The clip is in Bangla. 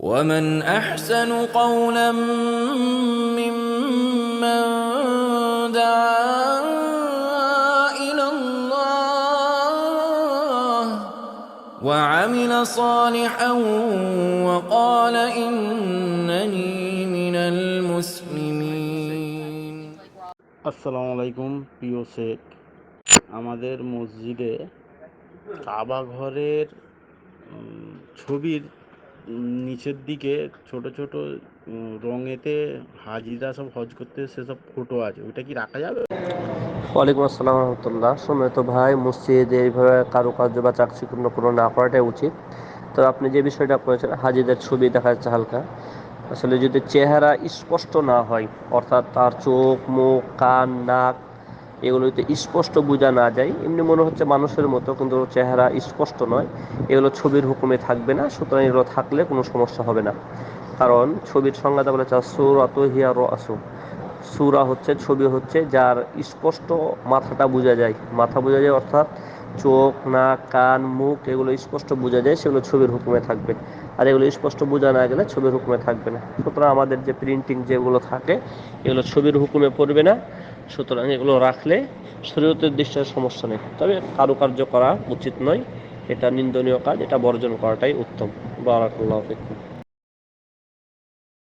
ومن احسن قولا ممن دعا الى الله وعمل صالحا وقال انني من المسلمين আসসালামু আলাইকুম প্রিয় শেখ আমাদের মসজিদে কাবা ঘরের উম, ছবির উম, নিচের দিকে ছোট ছোট রঙেতে হাজিরা সব হজ করতে সেসব ফটো আছে। ওইটা কি রাখা যাবে? ওয়ালাইকুম আসসালাম রহমতুল্লাহ। সময় তো ভাই, মসজিদে এইভাবে কারুকার্য বা চাকচিক্য কোনো না করাটাই উচিত। তো আপনি যে বিষয়টা করেছেন, হাজিদের ছবি দেখা যাচ্ছে হালকা। আসলে যদি চেহারা স্পষ্ট না হয়, অর্থাৎ তার চোখ, মুখ, কান, নাক এগুলো যদি স্পষ্ট বোঝা না যায়। এমনি মনে হচ্ছে মানুষের মতো, কিন্তু চেহারা স্পষ্ট নয়। এগুলো ছবির হুকুমে থাকবে না, সুতরাং এগুলো থাকলে কোনো সমস্যা হবে না। কারণ ছবির সংজ্ঞাটা বলেছে সুর অত হিয়া র আসু সুরা হচ্ছে, ছবি হচ্ছে যার স্পষ্ট মাথাটা বোঝা যায়। মাথা বোঝা যায় অর্থাৎ চোখ, নাক, কান, মুখ, এগুলো স্পষ্ট বোঝা যায়, সেগুলো ছবির হুকুমে থাকবে। আর এগুলো স্পষ্ট বোঝা না গেলে ছবির হুকুমে থাকবে না। সুতরাং আমাদের যে প্রিন্টিং যেগুলো থাকে, এগুলো ছবির হুকুমে পড়বে না। সুতরাং এগুলো রাখলে শরীয়তের দৃষ্টির সমস্যা নেই। তবে কারুকার্য করা উচিত নয়। এটা নিন্দনীয় কাজ, এটা বর্জন করাটাই উত্তম। বারাকাল্লাহ